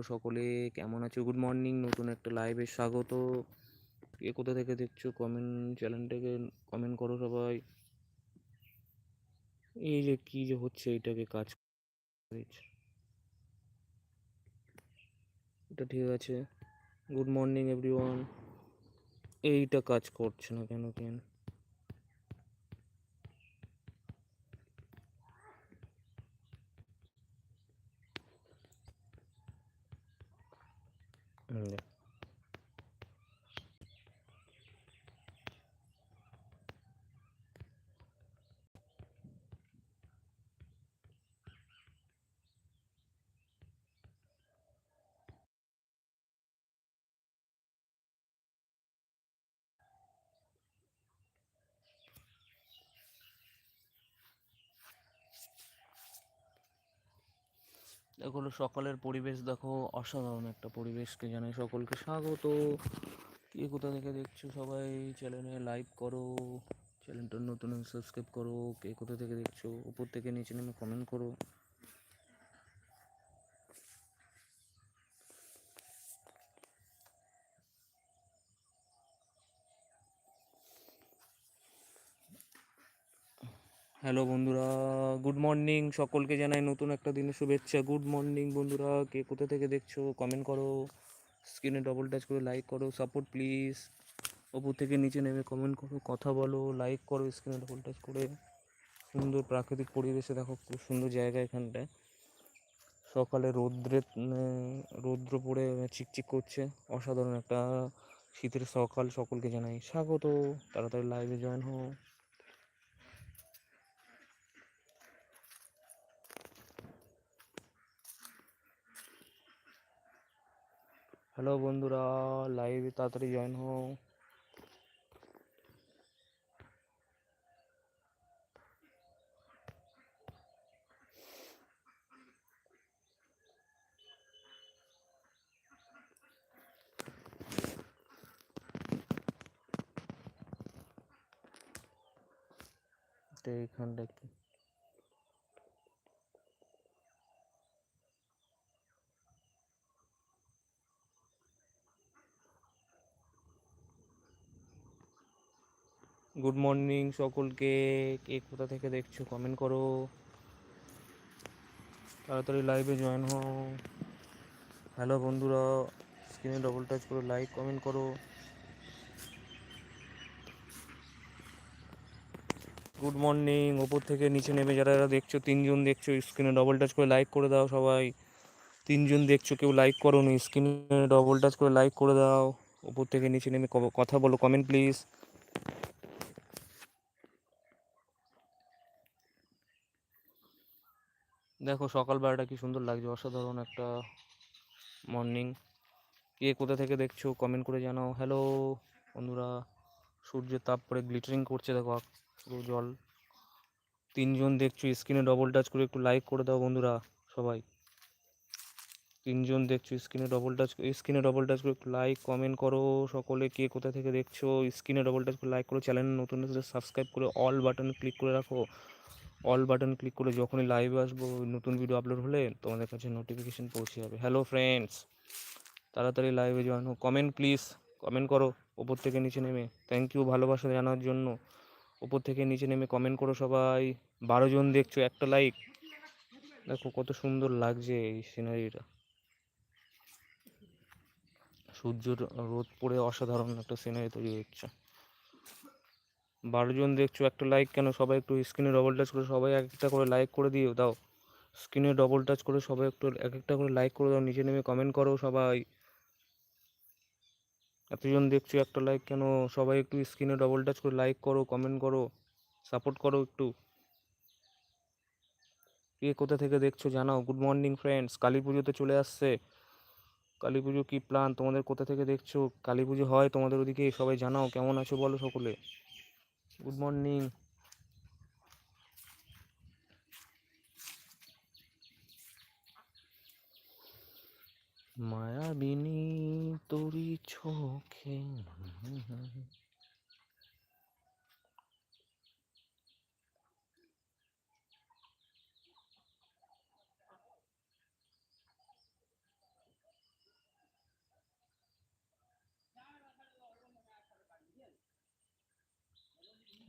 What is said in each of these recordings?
করো সকলে, কেমন আছো? গুড মর্নিং নতুন একটা লাইভে স্বাগত। কে কোথা থেকে দেখছ? কমেন্ট চ্যানেলটাকে কমেন্ট করো সবাই। এই যে কি যে হচ্ছে এইটাকে কাজ এটা ঠিক আছে। গুড মর্নিং এভরিওয়ান এইটা কাজ করছে না কেন কেন? Yeah. দেখো সকালের পরিবেশ দেখো অসাধারণ একটা পরিবেশকে জানাই সকলকে স্বাগত। কে কোথা থেকে দেখছ সবাই? চ্যানেলে লাইক করো চ্যানেলটা নতুন সাবস্ক্রাইব করো। কে কোথা থেকে দেখছ? উপর থেকে নিচে নেমে কমেন্ট করো। হ্যালো বন্ধুরা গুড মর্নিং সকলকে জানাই নতুন একটা দিনের শুভেচ্ছা। গুড মর্নিং বন্ধুরা, কে কোথা থেকে দেখছ? কমেন্ট করো। স্ক্রিনে ডবল টাচ করে লাইক করো। সাপোর্ট প্লিজ ওপর থেকে নিচে নেমে কমেন্ট করো। কথা বলো লাইক করো স্ক্রিনে ডবল টাচ করে। সুন্দর প্রাকৃতিক পরিবেশে দেখো, খুব সুন্দর জায়গা এখানটায়। সকালে রৌদ্রের রৌদ্র পড়ে চিকচিক করছে। অসাধারণ একটা শীতের সকাল। সকলকে জানাই স্বাগত। তাড়াতাড়ি লাইভে জয়েন হও। হ্যালো বন্ধুরা লাইভে তাড়াতাড়ি জয়েন হও। তো এইখানটা কি? গুড মর্নিং সকলকে। কে কোথা থেকে দেখছ কমেন্ট করো। তাড়াতাড়ি লাইভে জয়েন হও। হ্যালো বন্ধুরা স্ক্রিনে ডবল টাচ করে লাইক কমেন্ট করো। গুড মর্নিং ওপর থেকে নিচে নেমে যারা যারা দেখছ, তিনজন দেখছ স্ক্রিনে ডবল টাচ করে লাইক করে দাও সবাই। তিনজন দেখছ, কেউ লাইক করো নি স্ক্রিনে ডবল টাচ করে লাইক করে দাও। ওপর থেকে নিচে নেমে কথা বলো কমেন্ট প্লিজ দেখো সকাল সকালবেলাটা কি সুন্দর লাগছে। অসাধারণ একটা মর্নিং কে কোথা থেকে দেখছ কমেন্ট করে জানাও। হ্যালো বন্ধুরা, সূর্যের তাপ পরে গ্লিটারিং করছে, দেখো পুরো জল। তিনজন দেখছ, স্ক্রিনে ডবল টাচ করে একটু লাইক করে দাও বন্ধুরা, সবাই। তিনজন দেখছ, স্ক্রিনে ডবল টাচ স্ক্রিনে ডবল টাচ করে একটু লাইক কমেন্ট করো। সকলে কে কোথা থেকে দেখছ, স্ক্রিনে ডবল টাচ করে লাইক করো। চ্যানেল নতুন সাবস্ক্রাইব করে অল বাটন ক্লিক করে রাখো। অল বাটন ক্লিক করে যখনই লাইভ আসব, নতুন ভিডিও আপলোড হলে তোমাদের কাছে নোটিফিকেশান পৌঁছে যাবে। হ্যালো ফ্রেন্ডস তাড়াতাড়ি লাইভে জয়েন হো কমেন্ট প্লিজ কমেন্ট করো ওপর থেকে নিচে নেমে। থ্যাংক ইউ ভালোবাসা জানার জন্য। ওপর থেকে নিচে নেমে কমেন্ট করো সবাই। বারো জন দেখছ, একটা লাইক দেখো কত সুন্দর লাগছে এই সিনারিটা সূর্যর রোদ পড়ে অসাধারণ একটা সিনারি তৈরি হচ্ছে। বারো জন দেখছ, একটা লাইক কেন? সবাই একটু স্ক্রিনে ডবল টাচ করে সবাই এক একটা করে লাইক করে দিও। দাও স্ক্রিনে ডবল টাচ করে সবাই একটু এক একটা করে লাইক করে দাও, নিচে নেমে কমেন্ট করো সবাই। এতজন দেখছ, একটা লাইক কেন? সবাই একটু স্ক্রিনে ডবল টাচ করে লাইক করো কমেন্ট করো সাপোর্ট করো একটু। কে কোথা থেকে দেখছ জানাও। গুড মর্নিং ফ্রেন্ডস কালী পুজো তো চলে আসছে। কালী পুজো কী প্ল্যান তোমাদের কোথা থেকে দেখছ? কালী পুজো হয় তোমাদের ওদিকে? সবাই জানাও, কেমন আছো বলো সকলে? গুড মর্নিং মায়াবিনী তোরি চোখে।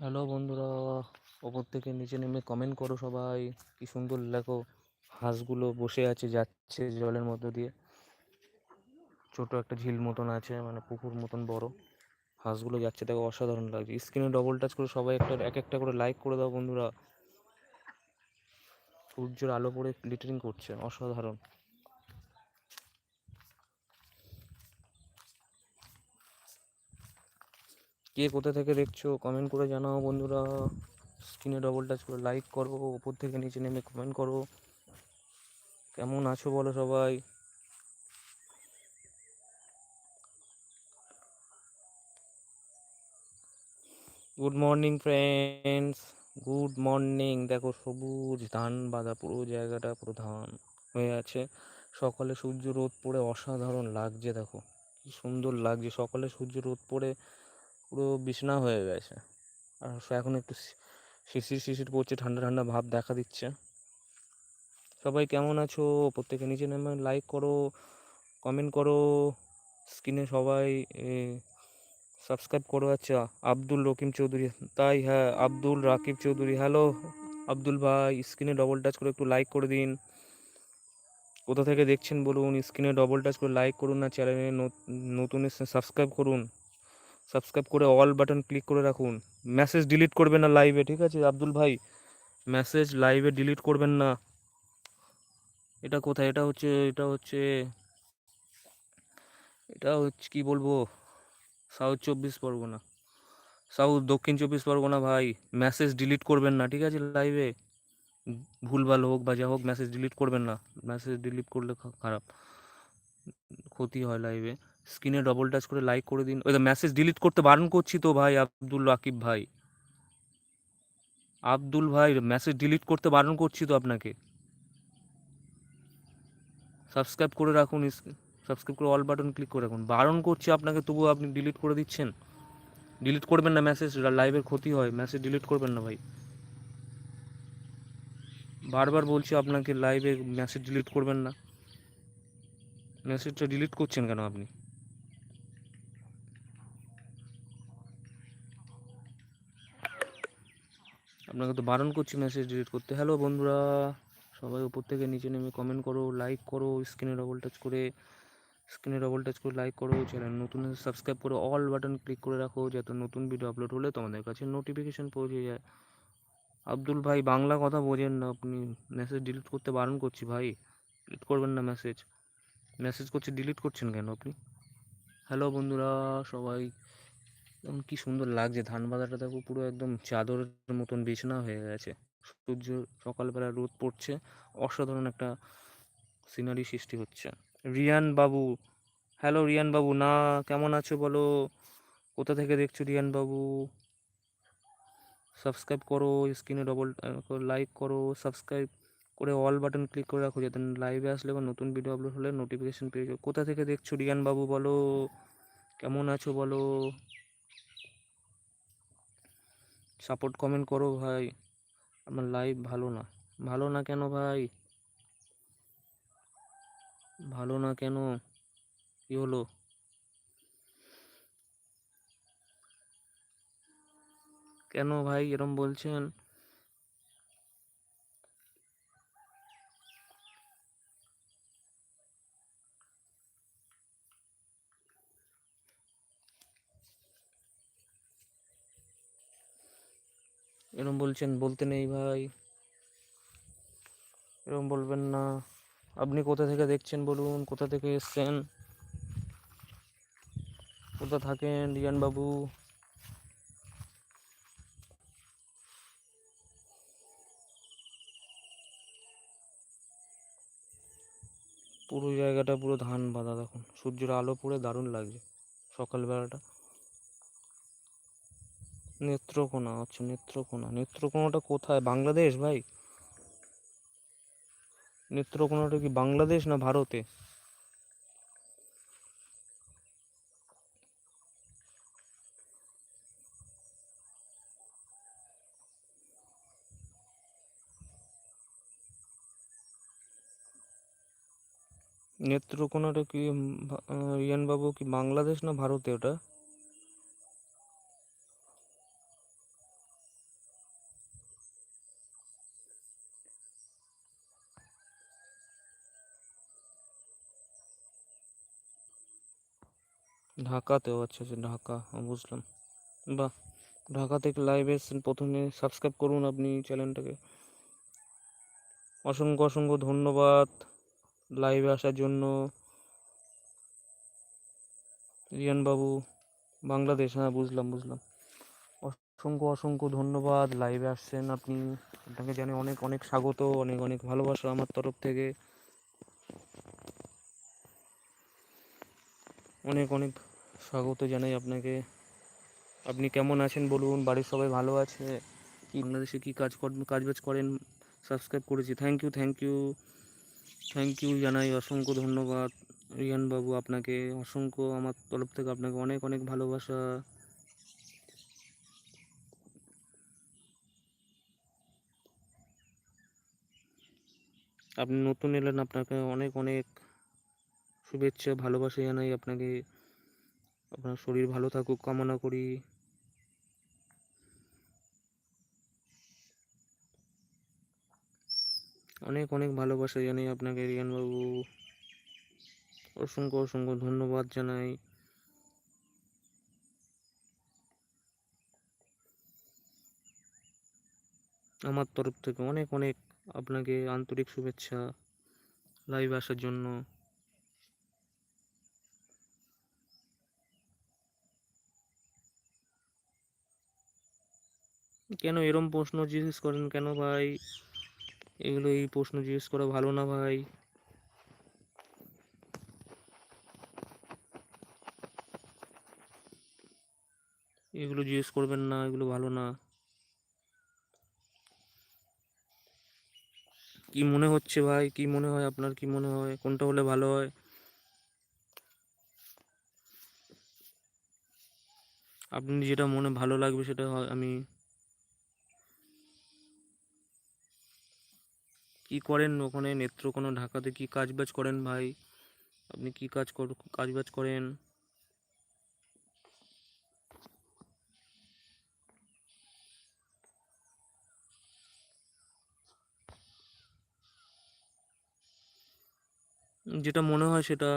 হ্যালো বন্ধুরা, ওপর থেকে নিচে নেমে কমেন্ট করো সবাই। কি সুন্দর লেখো হাঁসগুলো বসে আছে, যাচ্ছে জলের মধ্য দিয়ে। ছোট একটা ঝিল মতন আছে মানে পুকুর মতন বড়। হাঁসগুলো যাচ্ছে, দেখো অসাধারণ লাগছে। স্ক্রিনে ডবল টাচ করে সবাই একটা, এক একটা করে লাইক করে দাও বন্ধুরা। সূর্যের আলো পড়ে গ্লিটারিং করছে, অসাধারণ। কে কোথা থেকে দেখছ কমেন্ট করে জানাও বন্ধুরা। স্ক্রিনে ডবল টাচ করে লাইক করো ওপর থেকে নিচে নেমে কমেন্ট করো। কেমন আছো বলো সবাই? Good morning friends good morning দেখো, সবুজ ধান বাঁধা পুরো জায়গাটা, পুরো ধান হয়ে আছে। সকালে সূর্য রোদ পড়ে অসাধারণ লাগছে, দেখো। কি সুন্দর লাগছে। সকালে সূর্য রোদ পড়ে পুরো বিছনা হয়ে গেছে। আর এখন একটু শিশির শিশির পড়ছে ঠান্ডা ঠান্ডা ভাব দেখা দিচ্ছে। সবাই কেমন আছো? প্রত্যেকে নিচে নেমে লাইক করো কমেন্ট করো। স্ক্রিনে সবাই সাবস্ক্রাইব করো। আচ্ছা আব্দুল রকিম চৌধুরী। তাই হ্যাঁ আব্দুল রাকিব চৌধুরী। হ্যালো আব্দুল ভাই স্ক্রিনে ডবল টাচ করে একটু লাইক করে দিন। কোথা থেকে দেখছেন বলুন স্ক্রিনে ডবল টাচ করে লাইক করুন না চ্যানেলে নতুন সাবস্ক্রাইব করুন। সাবস্ক্রাইব করে অল বাটন ক্লিক করে রাখুন। মেসেজ ডিলিট করবেন না লাইভে ঠিক আছে? আব্দুল ভাই মেসেজ লাইভে ডিলিট করবেন না। এটা কোথায়? এটা হচ্ছে এটা হচ্ছে এটা হচ্ছে, কি বলব? সাউথ চব্বিশ পরগনা। সাউথ দক্ষিণ চব্বিশ পরগনা ভাই মেসেজ ডিলিট করবেন না, ঠিক আছে? লাইভে ভুলভাল হোক বা যা হোক মেসেজ ডিলিট করবেন না। মেসেজ ডিলিট করলে খারাপ। ক্ষতি হয় লাইভে স্ক্রিনে ডবল টাচ করে লাইক করে দিন। ওই মেসেজ ডিলিট করতে বারণ করছি তো ভাই আব্দুল রাকিব ভাই। আব্দুল ভাই মেসেজ ডিলিট করতে বারণ করছি তো আপনাকে। সাবস্ক্রাইব করে রাখুন সাবস্ক্রাইব করে অল বাটন ক্লিক করে রাখুন। বারণ করছি আপনাকে, তবুও আপনি ডিলিট করে দিচ্ছেন। ডিলিট করবেন না মেসেজ লাইভের ক্ষতি হয়। মেসেজ ডিলিট করবেন না ভাই। বারবার বলছি আপনাকে লাইভে মেসেজ ডিলিট করবেন না। মেসেজটা ডিলিট করছেন কেন আপনি? আপনাকে তো বারণ করছি মেসেজ ডিলিট করতে। হ্যালো বন্ধুরা, সবাই উপর থেকে নিচে নেমে কমেন্ট করো লাইক করো স্ক্রিনে ডবল টাচ করে স্ক্রিনে ডবল টাচ করে লাইক করো চ্যানেল নতুন সাবস্ক্রাইব করে অল বাটন ক্লিক করে রাখো, যাতে নতুন ভিডিও আপলোড হলে তোমাদের কাছে নোটিফিকেশান পৌঁছে যায়। আব্দুল ভাই, বাংলা কথা বোঝেন না, আপনি মেসেজ ডিলিট করতে বারণ করছি ভাই। ডিলিট করবেন না মেসেজ মেসেজ করছে ডিলিট করছেন কেন আপনি? হ্যালো বন্ধুরা, সবাই একদম কি সুন্দর লাগছে। ধান বাঁধাটা দেখো পুরো একদম চাদরের মতন বিছানা হয়ে গেছে। সূর্য সকালবেলা রোদ পড়ছে, অসাধারণ একটা সিনারি সৃষ্টি হচ্ছে। রিয়ান বাবু হ্যালো রিয়ান বাবু, না কেমন আছো বলো? কোথা থেকে দেখছ রিয়ান বাবু? সাবস্ক্রাইব করো স্ক্রিনে ডবল লাইক করো সাবস্ক্রাইব করে অল বাটন ক্লিক করে রাখো যাতে লাইভে আসলে বা নতুন ভিডিও আপলোড হলে নোটিফিকেশন পেয়ে যাও। কোথা থেকে দেখছ রিয়ান বাবু বলো? কেমন আছো বলো? সাপোর্ট কমেন্ট করো ভাই। আমার লাইভ ভালো না। ভালো না কেন ভাই? ভালো না কেন? কি হলো? কেন ভাই? এরম বলছেন? এরম বলছেন, বলতে নেই ভাই। এরম বলবেন না। আপনি কোথা থেকে দেখছেন বলুন, কোথা থেকে এসছেন? কোথা থাকেন, রিয়ান বাবু? পুরো জায়গাটা পুরো ধান বাঁধা, দেখুন। সূর্যের আলো পড়ে দারুণ লাগছে সকালবেলাটা। নেত্রকোনা আচ্ছা নেত্রকোনা। নেত্রকোনাটা কোথায়? বাংলাদেশ ভাই? নেত্রকোনাটা কি বাংলাদেশ না ভারতে? নেত্রকোনাটা কি উম, ভা- আহ, রিয়ান বাবু কি বাংলাদেশ না ভারতে ওটা? ঢাকাতেও আচ্ছা আচ্ছা ঢাকা বুঝলাম। বাহ ঢাকা থেকে লাইভ এসেছেন, প্রথমে সাবস্ক্রাইব করুন আপনি চ্যানেলটাকে অসংখ্য অসংখ্য ধন্যবাদ লাইভে আসার জন্য। রিয়ান বাবু, বাংলাদেশ হ্যাঁ বুঝলাম বুঝলাম। অসংখ্য অসংখ্য ধন্যবাদ লাইভে আসছেন আপনি। আপনাকে জানি অনেক অনেক স্বাগত, অনেক অনেক ভালোবাসা আমার তরফ থেকে। অনেক অনেক স্বাগত জানাই আপনাকে। আপনি কেমন আছেন বলুন? বাড়ির সবাই ভালো আছে? কি বাংলাদেশে কী কাজ কর- কাজবাজ করেন? সাবস্ক্রাইব করেছি। Thank you thank you thank you জানাই। অসংখ্য ধন্যবাদ। রিয়ান বাবু আপনাকে অসংখ্য, আমার তরফ থেকে আপনাকে অনেক অনেক ভালোবাসা। আপনি নতুন এলেন, আপনাকে অনেক অনেক শুভেচ্ছা, ভালোবাসা জানাই আপনাকে। আপনার শরীর ভালো থাকুক, কামনা করি। অনেক অনেক ভালোবাসা জানাই আপনাকে রিয়ান বাবু অসংখ্য অসংখ্য ধন্যবাদ জানাই। আমার তরফ থেকে অনেক অনেক আপনাকে আন্তরিক শুভেচ্ছা, লাইভ আসার জন্য। কেন এরম প্রশ্ন জিজ্ঞেস করেন কেন ভাই? এগুলো এই প্রশ্ন জিজ্ঞেস করা ভালো না ভাই? এগুলো জিজ্ঞেস করবেন না, এগুলো ভালো না। কি মনে হচ্ছে ভাই? কি মনে হয় আপনার? কি মনে হয়? কোনটা হলে ভালো হয়? আপনি যেটা মনে ভালো লাগবে সেটা আমি কি করেন ওখানে? নেত্রকোনা ঢাকাতে কি কাজ বাজ করেন ভাই? আপনি কি কাজ কাজ বাজ করেন? যেটা মনে হয় সেটা,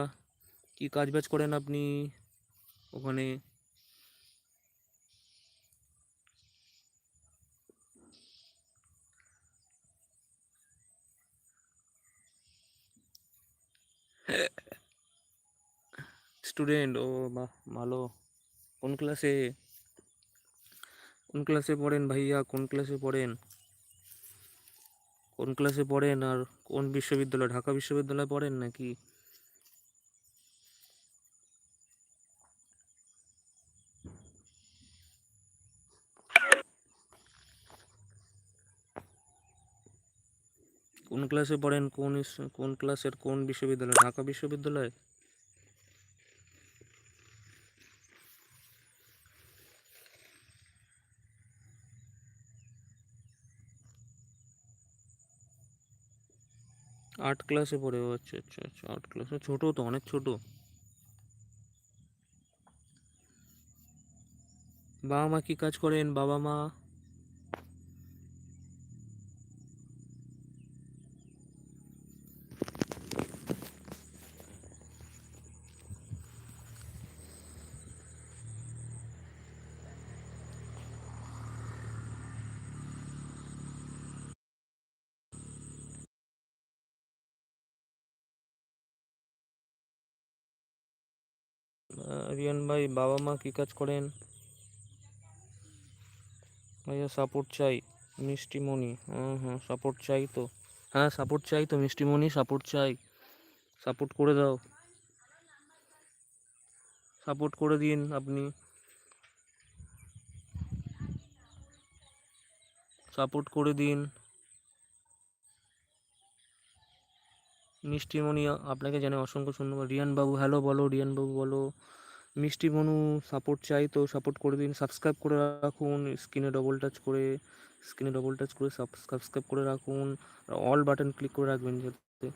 কি কাজ বাজ করেন আপনি ওখানে? স্টুডেন্ট ও বাহ ভালো কোন ক্লাসে কোন ক্লাসে পড়েন ভাইয়া? কোন ক্লাসে পড়েন? কোন ক্লাসে পড়েন আর কোন বিশ্ববিদ্যালয়? ঢাকা বিশ্ববিদ্যালয়ে পড়েন নাকি কোন ক্লাসে পড়েন কোন কোন ক্লাসের কোন বিশ্ববিদ্যালয়? ঢাকা বিশ্ববিদ্যালয়? আট ক্লাসে পড়ে, ও আচ্ছা আচ্ছা আচ্ছা আট ক্লাসে ছোট তো, অনেক ছোট। বাবা মা কি কাজ করেন? বাবা মা রিয়ান ভাই, বাবা মা কি কাজ করেন? ভাইয়া সাপোর্ট চাই, মিষ্টিমণি। হ্যাঁ হ্যাঁ সাপোর্ট চাই তো। হ্যাঁ সাপোর্ট চাই তো, মিষ্টিমণি সাপোর্ট চাই। সাপোর্ট করে দাও। সাপোর্ট করে দিন আপনি। সাপোর্ট করে দিন। মিষ্টিমণি আপনাকে জানে অসংখ্য ধন্যবাদ। রিয়ান বাবু হ্যালো বলো, রিয়ান বাবু বলো। মিষ্টি মনু সাপোর্ট চাই তো সাপোর্ট করে দিন। সাবস্ক্রাইব করে রাখুন স্ক্রিনে ডবল টাচ করে স্ক্রিনে ডবল টাচ করে সাবস্ক্রাইব করে রাখুন। অল বাটন ক্লিক করে রাখবেন যাতে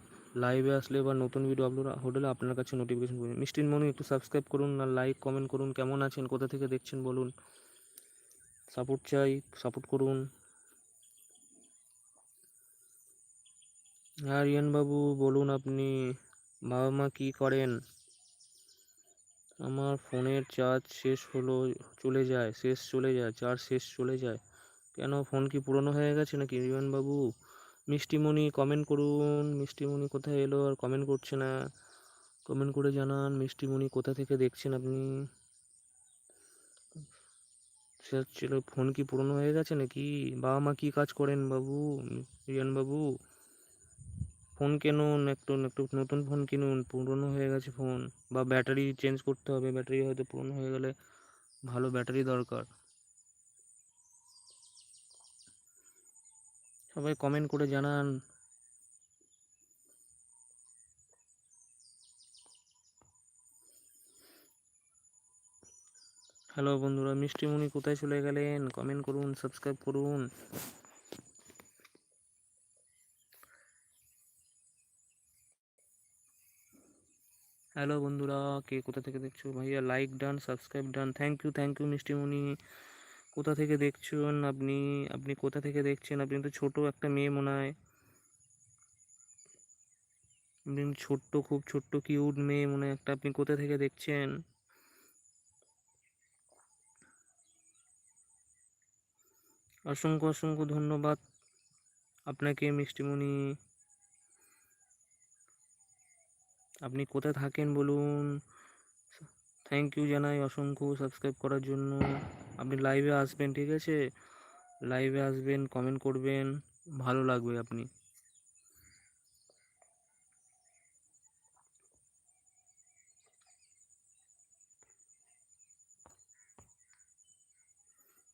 লাইভে আসলে বা নতুন ভিডিও আপলোড হলে আপনার কাছে নোটিফিকেশন পড়বে মিষ্টি মনু, একটু সাবস্ক্রাইব করুন আর লাইক কমেন্ট করুন। কেমন আছেন? কোথা থেকে দেখছেন বলুন। সাপোর্ট চাই সাপোর্ট করুন। রিয়ান বাবু, বলুন আপনি বাবা মা কি করেন? আমার ফোনের চার্জ শেষ হলো, চলে যায়, শেষ চলে যায়, চার্জ শেষ চলে যায়। কেন, ফোন কি পুরনো হয়ে গেছে নাকি বাবু? মিষ্টিমণি কমেন্ট করুন, মিষ্টিমণি কোথায় এলো আর কমেন্ট করছে না। কমেন্ট করে জানান, মিষ্টিমণি কোথা থেকে দেখছেন আপনি? ছিল, ফোন কি পুরনো হয়ে গেছে নাকি? বাবা মা কি কাজ করেন বাবু? রিয়ান বাবু? ফোন কিনুন একটু একটু নতুন ফোন কিনুন, পুরনো হয়ে গেছে ফোন। বা ব্যাটারি চেঞ্জ করতে হবে, ব্যাটারি হয়তো পুরনো হয়ে গেলে ভালো ব্যাটারি দরকার। সবাই কমেন্ট করে জানান। হ্যালো বন্ধুরা, মিষ্টিমণি কোথায় চলে গেলেন? কমেন্ট করুন সাবস্ক্রাইব করুন। হ্যালো বন্ধুরা, কে কোথা থেকে দেখছ? ভাইয়া like done subscribe done thank you thank you মিষ্টিমণি কোথা থেকে দেখছেন আপনি? আপনি কোথা থেকে দেখছেন? আপনি তো ছোট একটা মেয়ে মনে হয়। আপনি ছোট্ট, খুব ছোট্ট কিউট মেয়ে মনে হয় একটা। আপনি কোথা থেকে দেখছেন? অসংখ্য অসংখ্য ধন্যবাদ আপনাকে মিষ্টিমণি আপনি কোথায় থাকেন বলুন। থ্যাংক ইউ জানাই অসংখ্য সাবস্ক্রাইব করার জন্য। আপনি লাইভে আসবেন, ঠিক আছে? লাইভে আসবেন কমেন্ট করবেন, ভালো লাগবে আপনি।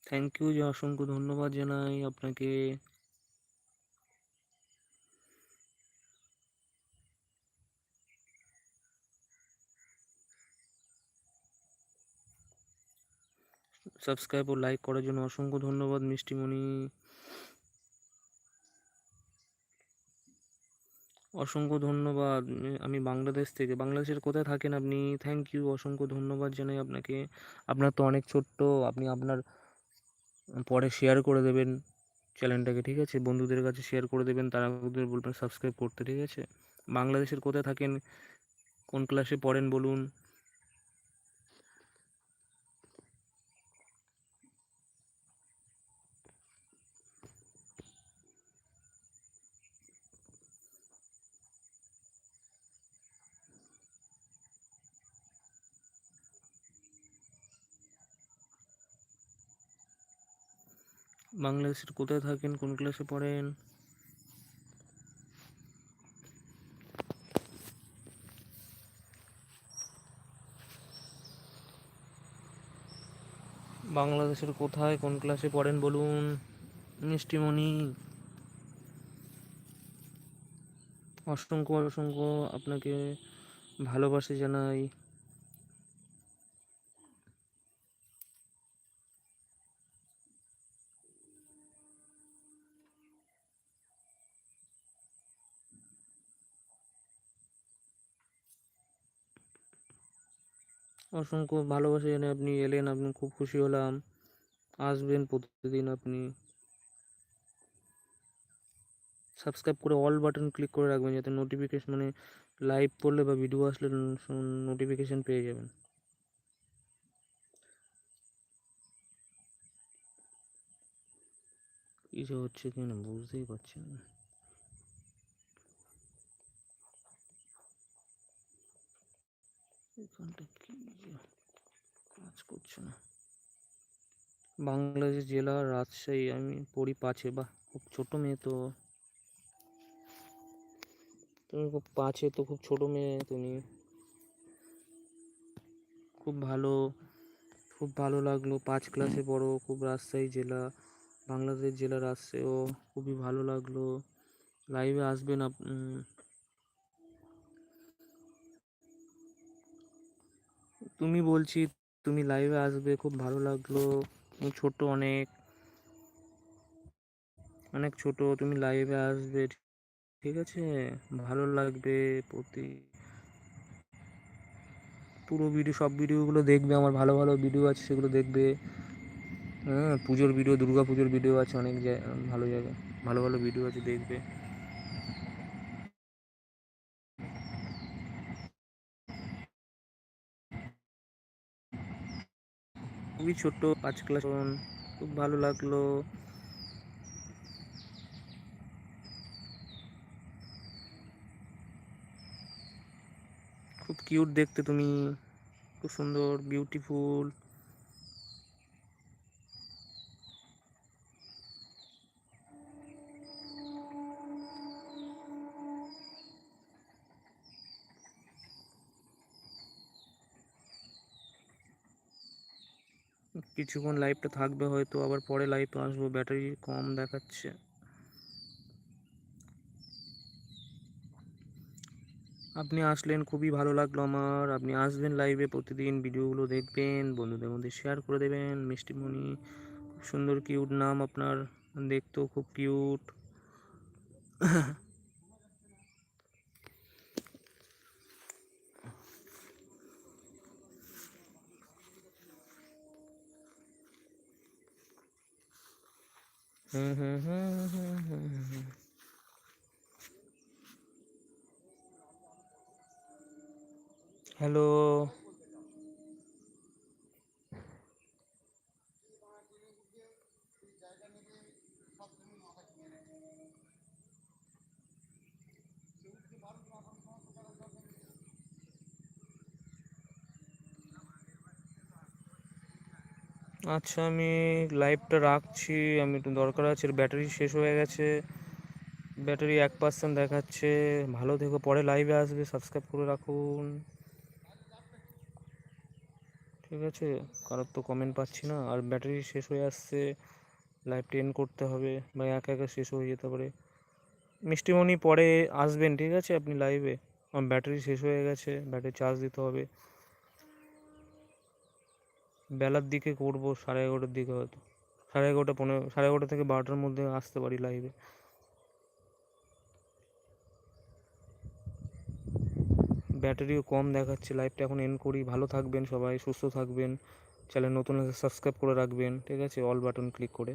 থ্যাংক ইউ যে অসংখ্য ধন্যবাদ জানাই আপনাকে। সাবস্ক্রাইব ও লাইক করার জন্য অসংখ্য ধন্যবাদ, মিষ্টিমণি। অসংখ্য ধন্যবাদ। আমি বাংলাদেশ থেকে। বাংলাদেশের কোথায় থাকেন আপনি? থ্যাংক ইউ অসংখ্য ধন্যবাদ জানাই আপনাকে। আপনার তো অনেক ছোট্ট। আপনি আপনার পরে শেয়ার করে দেবেন চ্যানেলটাকে ঠিক আছে? বন্ধুদের কাছে শেয়ার করে দেবেন, তারা ওদের বলবেন সাবস্ক্রাইব করতে, ঠিক আছে? বাংলাদেশের কোথায় থাকেন? কোন ক্লাসে পড়েন, বলুন। বাংলাদেশের কোথায় থাকেন? কোন ক্লাসে পড়েন? বাংলাদেশের কোথায়? কোন ক্লাসে পড়েন বলুন? মিষ্টিমণি। অসংখ্য অসংখ্য আপনাকে ভালোবাসা জানাই। অসংখ্য ভালোবাসা জানাই আপনি, এলেন, আপনি খুব খুশি হলাম। আসবেন প্রতিদিন আপনি। সাবস্ক্রাইব করে অল বাটন ক্লিক করে রাখবেন যাতে নোটিফিকেশন মানে লাইভ পড়লে বা ভিডিও আসলে নোটিফিকেশন পেয়ে যাবেন। কিছু হচ্ছে কি না বুঝতেই পারছি না। কি কাজ করছে না। বাংলাদেশ জেলা রাজশাহী, আমি পড়ি পাঁচে বা খুব ছোট মেয়ে তো। তুমি খুব পাঁচে তো, খুব ছোট মেয়ে তুমি। খুব ভালো খুব ভালো লাগল, পাঁচ ক্লাসে পড়ো, খুব রাজশাহী জেলা, বাংলাদেশ জেলা রাজশাহী, ও খুবই ভালো লাগল। লাইভে আসবেন আপ তুমি বলছি, তুমি লাইভে আসবে, খুব ভালো লাগল। তুমি ছোট অনেক। অনেক ছোট, তুমি লাইভে আসবে, ঠিক আছে? ভালো লাগবে প্রতি। পুরো ভিডিও সব ভিডিওগুলো দেখবে, আমার ভালো ভালো ভিডিও আছে, সেগুলো দেখবে। হ্যাঁ পুজোর ভিডিও দুর্গা পুজোর ভিডিও আছে অনেক জায়- ভালো জায়গা, ভালো ভালো ভিডিও আছে, দেখবে। খুবই ছোট পাঁচ ক্লাস খুব ভালো লাগল। খুব কিউট দেখতে তুমি খুব সুন্দর বিউটিফুল কিছুক্ষণ লাইভটা থাকবে হয়তো, আবার পরে লাইভ আসব ব্যাটারি কম দেখাচ্ছে। আপনি আসলেন, খুবই ভালো লাগল আমার। আপনি আসবেন লাইভে প্রতিদিন, ভিডিওগুলো দেখবেন, বন্ধুদের মধ্যে শেয়ার করে দেবেন। মিষ্টিমণি খুব সুন্দর কিউট নাম আপনার, দেখতেও খুব কিউট হ্যালো আচ্ছা আমি লাইভটা রাখছি, আমি একটু দরকার আছে ব্যাটারি শেষ হয়ে গেছে। ব্যাটারি এক পার্সেন্ট দেখাচ্ছে। ভালো থেকো, পরে লাইভে আসবে সাবস্ক্রাইব করে রাখুন। ঠিক আছে? কারোর তো কমেন্ট পাচ্ছি না, আর ব্যাটারি শেষ হয়ে আসছে। লাইভটা এন্ড করতে হবে, বা একা একা শেষ হয়ে যেতে পারে। মিষ্টিমণি পরে আসবেন, ঠিক আছে? আপনি লাইভে আমার ব্যাটারি শেষ হয়ে গেছে ব্যাটারি চার্জ দিতে হবে। বেলার দিকে করব, সাড়ে এগারোটার দিকে হয়তো। সাড়ে এগারোটা, পনেরো, সাড়ে এগারোটা থেকে বারোটার মধ্যে আসতে পারি লাইভে ব্যাটারিও কম দেখাচ্ছে লাইভটা এখন এন্ড করি। ভালো থাকবেন সবাই, সুস্থ থাকবেন। চ্যানেল নতুন সাবস্ক্রাইব করে রাখবেন, ঠিক আছে? অল বাটন ক্লিক করে।